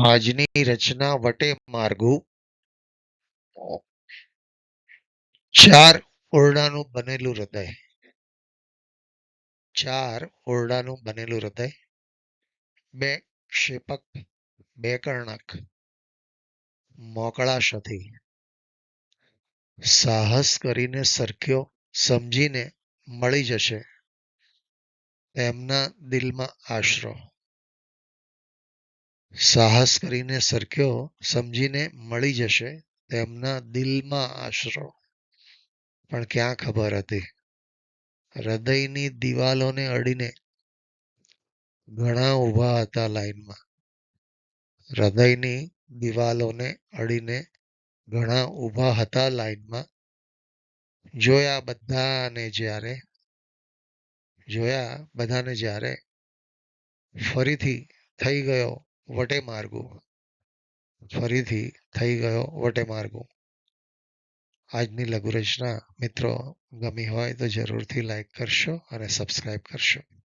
આજની રચના વટે માર્ગું. ચાર ઓરડાનું બનેલું હૃદય. ચાર ઓરડાનું બનેલું હૃદય. બે ક્ષેપક, બે કર્ણક. મોકળાશથી સાહસ કરીને સરખ્યો સમજીને મળી જશે. એમના દિલમાં આશરો. સાહસ કરીને સરખ્યો સમજીને મળી જશે તેમના દિલમાં આશરો. પણ ક્યાં ખબર હતી? હૃદયની દિવાલોને અડીને ઘણા ઊભા હતા લાઈનમાં. હૃદયની દિવાલોને અડીને ઘણા ઊભા હતા લાઈનમાં. જોયા બધાને જ્યારે, જોયા બધાને જ્યારે ફરીથી થઈ ગયો વટે માર્ગો. ફરીથી થઈ ગયો વટે માર્ગો. આજની લઘુ રચના મિત્રો ગમી હોય તો જરૂરથી લાઈક કરશો અને સબસ્ક્રાઈબ કરશો.